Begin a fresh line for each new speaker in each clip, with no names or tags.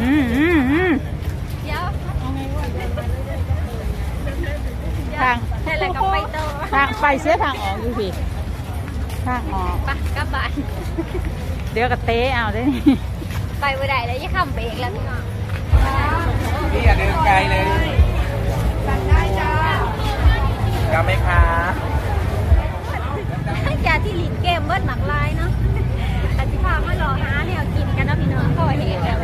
อืมอืมอืมทาง
ใช่แล้วก็ไปต่อ
ทางไปเสียทางออกอยู่พี่ทางออก
ไปกลับบ้าน
เดี๋ยวก็เตะเอาได้นี่
ไปบ่ได้แล้วยี่ข้ามเบรกแล้วพี่น้อง
พี่อย่าเดินไกลเลยจัดได้จ้ากลับไหมคะ
ยาที่หลินเกมเบิดหมักลายเนาะแต่ที่พามารอหาแนวกินกันนะพี่น้องก็เห็นแล้ว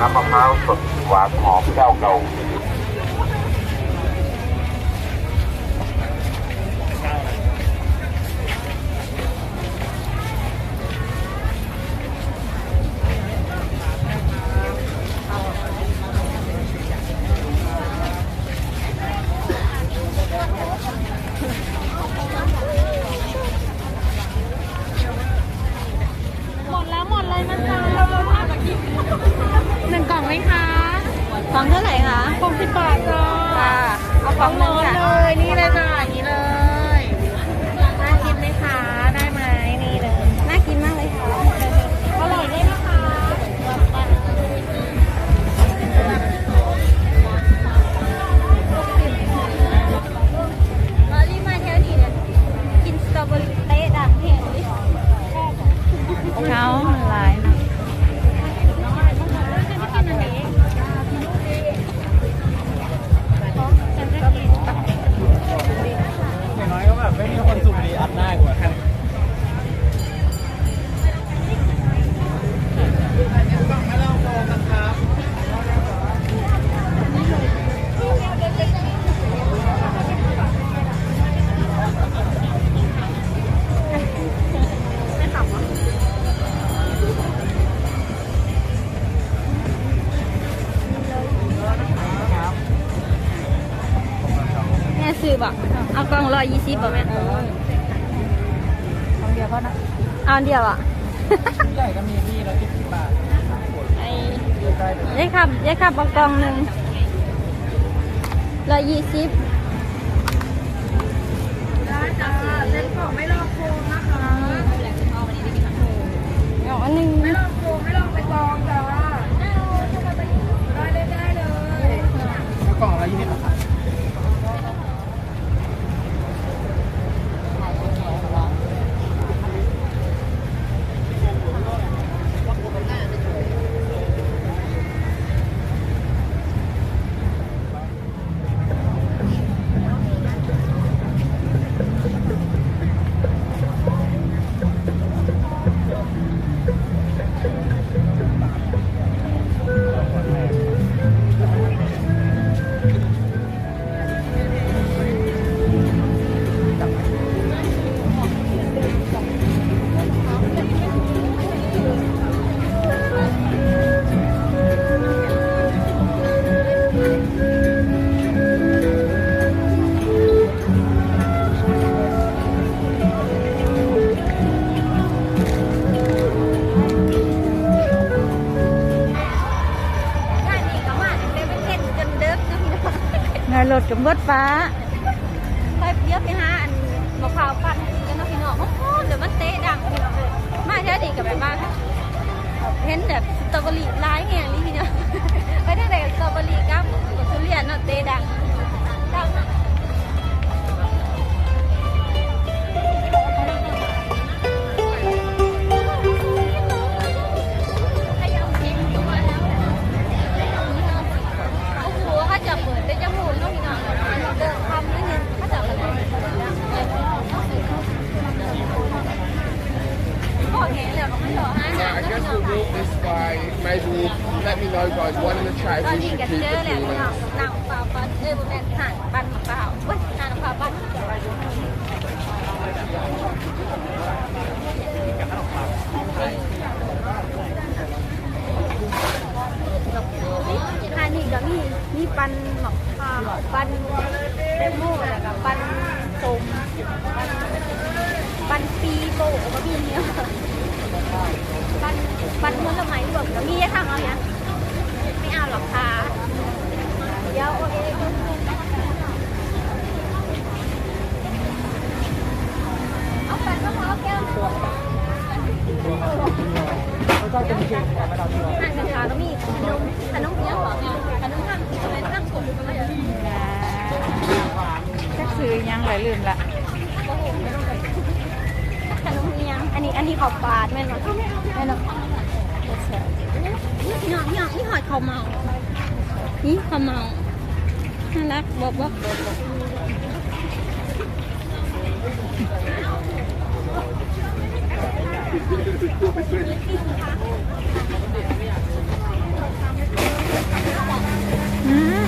น้ำ
มะพร้าวสดหวานหอมเจ้าเก่า
ฟองเท่าไหร่คะ
หกสิบบาทจ้า
ค่ะเอาฟองหนึงค่ะ
เลยนี่เลยจ้าอย่ อา
ก
ล่
องร้อ
ยยี่สิบบอกแม่
ของเดียวก็นะ
เอาอันเดียวอะ
ใหญ่ก็มีพี่แล้วสิบบาท
ไอ้
ใกล้เลย
ยายขับยายขับเอากล่องหนึ่งร้อยยี่สิบ
เอาอันหนึงไม่ลองโกไม่ลองไปกองจ้า
แล้วกล่องละยี่สิบบา
เบิ
ดฟ้า
คอยเดี๋ยวไปหาอันมะพร้าวปั่นกันเนาะพี่น้องโอ้โหเดี๋ยวมันเตะดังพี่น้องเลยมาเท่าดีกับแบบ้างเห็นแบบสตรอเบอรี่ร้ายแหงนี่พี่น้องไปได้แต่สตรอเบอรี่กับทุเรียนเนาะเตะดัง ละขนมเนี้ยอันนี้อันนี้ขอบปาดแม่นบ่แม่นบ่นี่น้อนี่น้องนี่หอยข้าเมา นี่ข้าเมา น่ารักบอกบอก
อืม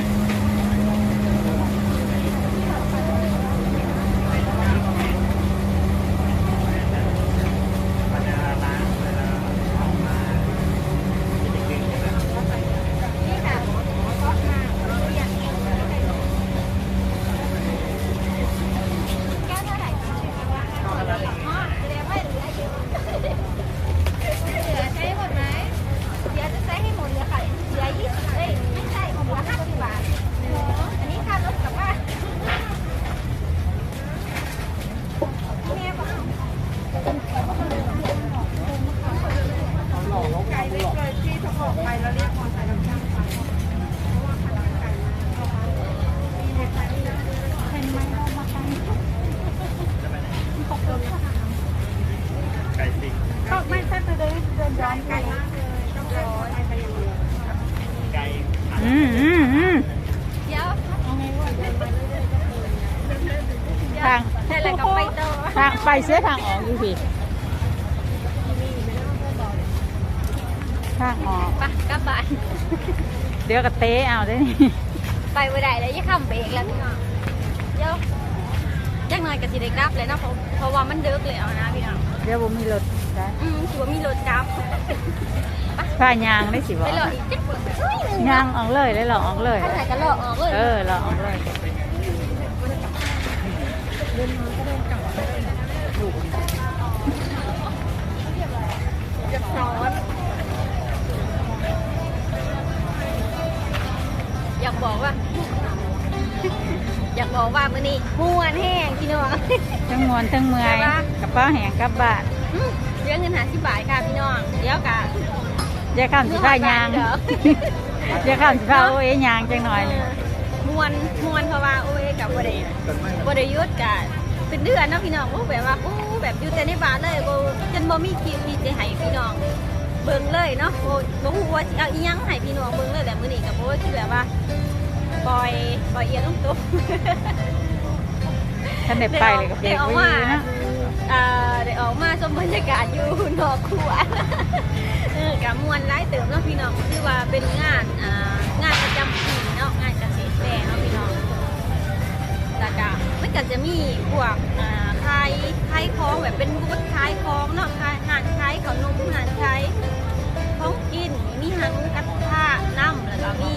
นี่ค่ะแก้วเท่าไหร่อ๋อแสดงว่าเหลืออยู่เหลือใช้หมดไหมเดี๋ยวจะใช้ให้หมดเลยค่ะเหลือยี่สิบเอ้ยไม่ใช่เหลือห้าสิบบาทอันนี้ค่ารถกลับบ้านแม่บอก
ไก่สิง
ก็ไม่ใช่ไปเลยเดินย้อนไกล
ไก่
อืมอืมอืม
เดี๋ยว
ทาง
ใช่แล้วก็ไปต่อ
ทางไปเสียทางออกอยู่พี่ ทางออก
ไปกลับบ้าน
เดี๋ยวก็เตะเอาได้นี่
ไปไม่ได้เลยยี่ข้ามเบรกแล้วพี่น้องเดี๋ยวจักหน่อยก็สิได้กลับเลยนะเพราะเพราะว่ามันดึกแล้วนะพี่น้อง
เดี๋ยวผมมีรถได้
อืมถือว่ามีรถกลับ
ผ้ายางได้สิบ
ไป
อก
รออีกจักเฮ้ยหนึ่ง
ยางออกเลยเลยเหรอออกเลย
ถ้าไหนก็รอออกเลย
เออเราออกเลย
จะร้อน บอกว่า อยากบอกว่ามื้อนี้ม่วนแห้งพี่น้อง
ทั้งมวนทั้งเมื่อย
ใช่ปะ
กระเป๋าแหงกลับบ้าน
อืมเรื่องเงินหาสิบบาทค่ะพี่น้องเดี๋ยวกะ
อย่าข้ามสิผ้ายาง
เดี๋ยว
อย่าข้ามสิผ้าโอ้ยยางจังหน่อย
เออมวนมวนเพราะว่าโอ้ยกับบริบริยุทธ์กับเป็นเดือนเนาะพี่น้องโอ้แบบว่าโอ้แบบอยู่แต่ในบ้านเลยโบจนบ่มีคลิปที่จะให้พี่น้อง เบิ่งเลยเนาะโอ้บ่ฮู้ว่าสิเอาอีหยังให้พี่น้องเบิ่งเลยแต่มื้อนี้ก็บ่คือแบบว่าปล่อยปล่อยเอียนลงตุ๊บ
ท่านได้ไปเลยกับเด็ก
ออก
ไว้
มา
อยู่นะ
อ่าได้ออกมาชมบรรยากาศอยู่นอกครัวเออกับมวนไล่เติมเนาะพี่น้องคือว่าเป็นงานอ่างานประจำปีเนาะงานเกษตรแฟร์เนาะพี่น้องแต่ก็มัน ก็จะมีพวกอ่าขายขายของแบบเป็นบูธขายของเนาะขายหานขายขนมหานขายของกินมีหังกระทะน้ำแล้วก็มี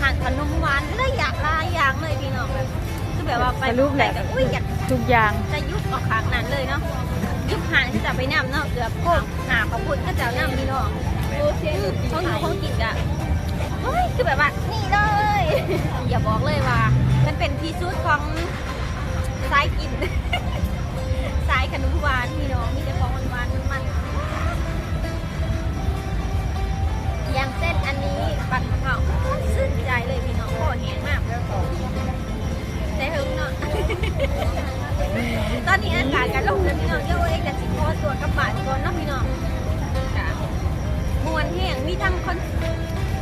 หานขนมหวานเลยอยากหลายอย่างเลยพี่น้องแบบคือแบบว่าไป
รุปแหละ
ก็อุ้ยอยาก
ทุกอย่าง
จะยุบออกขางนั้นเลยเนาะยุบหางที่จะไปนำเนาะเกือบโคกหาขอบคุณก็จะนำพี่น้องเขาอยู่เขากินกะเฮ้ยคือแบบว่านี่เลยอย่าบอกเลยว่ามันเป็นที่สุดของ สายกิน สายขนมหวานพี่น้องมีแต่ของหวานๆมันๆอย่างเส้นอันนี้ปั่นมะพร้าวซึ้งใจเลยพี่น้องโคตรแห้งมากได้ถึงเนาะตอนนี้อากาศกันลงเลยพี่น้องเดี๋ยวเอ้ยกันสิขอตัวกลับบานก่อนเนาะพี่น้องมวนแห้งมีทั้งคอน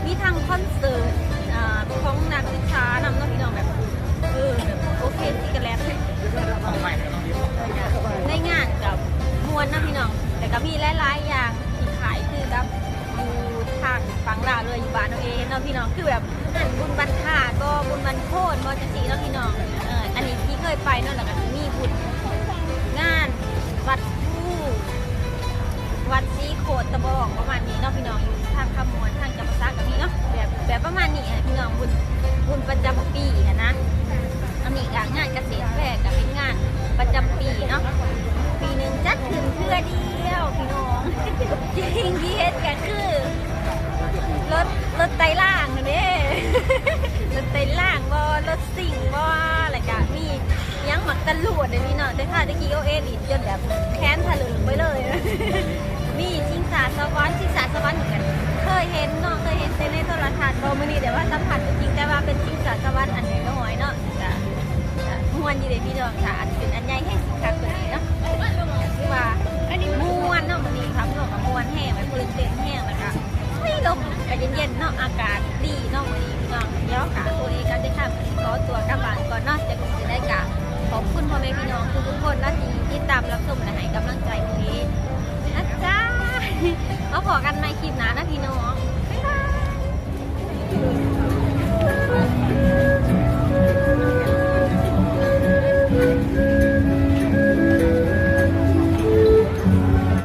มีทั้งคอนเสิร์ตอ่าของนักศึกษานำเนาะพี่น้องแบบเออแบบโอเคสิกันแล้ว ในงานกับมวนนะพี่น้อง แต่ก็มีหลายๆอย่างที่ขายคือกับอยู่ทางฝั่งลาวเลยอยู่บ้านเราเองเนาะพี่น้องคือแบบอันบุญบันค่าก็บุญบันโคบอจังสีเนาะพี่น้องเอออันนี้ที่เคยไปเนาะแล้วก็มีบุญงานวัดผู้วัดซีโคดตะบอกประมาณนี้เนาะพี่น้องอยู่ทางขมวนทางจำปาสักกับพี่เนาะแบบแบบประมาณนี้พี่น้องบุญบุญประจำปีนะ เดิจนแบบแค้นทะลึงไปเลย มีชิงสาสวรรค์ชิงสาสวรรค์เหมือนกันเคยเห็นเนาะเคยเห็นแต่ในโทรทัศน์บ่มื้อนี้แต่ว่าสัมผัสจริงแต่ว่าเป็นชิงสาสวรรค์อันน้อยเนาะกะกะม่วนยู่เด้พี่น้องค่ะอันเป็นอันใหญ่แห่งสิคักตัวนี้เนาะคือว่าอันนี้มวนเนาะมื้อนี้ครับเนาะกับม่วนแห้งไปปืนเต้นแห้งแล้วก็ไม่ลมก็เย็นๆเนาะอากาศดีเนาะวันนี้พี่น้องเดี๋ยวกะตัวเองก็ได้ข้า